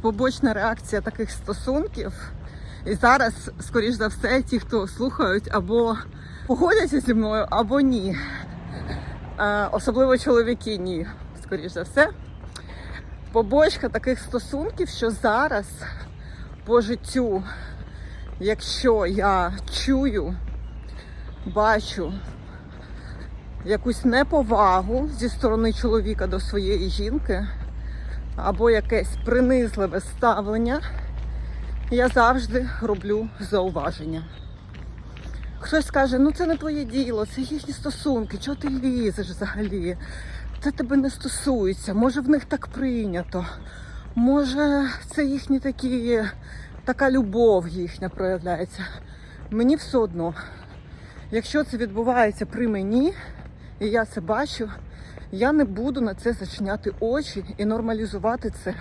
побочна реакція таких стосунків. І зараз, скоріш за все, ті, хто слухають, або погодяться зі мною, або ні. Е, особливо чоловіки ні, скоріш за все. Побочка таких стосунків, що зараз по життю, якщо я чую, бачу якусь неповагу зі сторони чоловіка до своєї жінки, або якесь принизливе ставлення, я завжди роблю зауваження. Хтось скаже, ну це не твоє діло, це їхні стосунки, чого ти лізеш взагалі? Це тебе не стосується, може в них так прийнято, може це їхні такі, така любов їхня проявляється. Мені все одно. Якщо це відбувається при мені, і я це бачу, я не буду на це зачиняти очі і нормалізувати це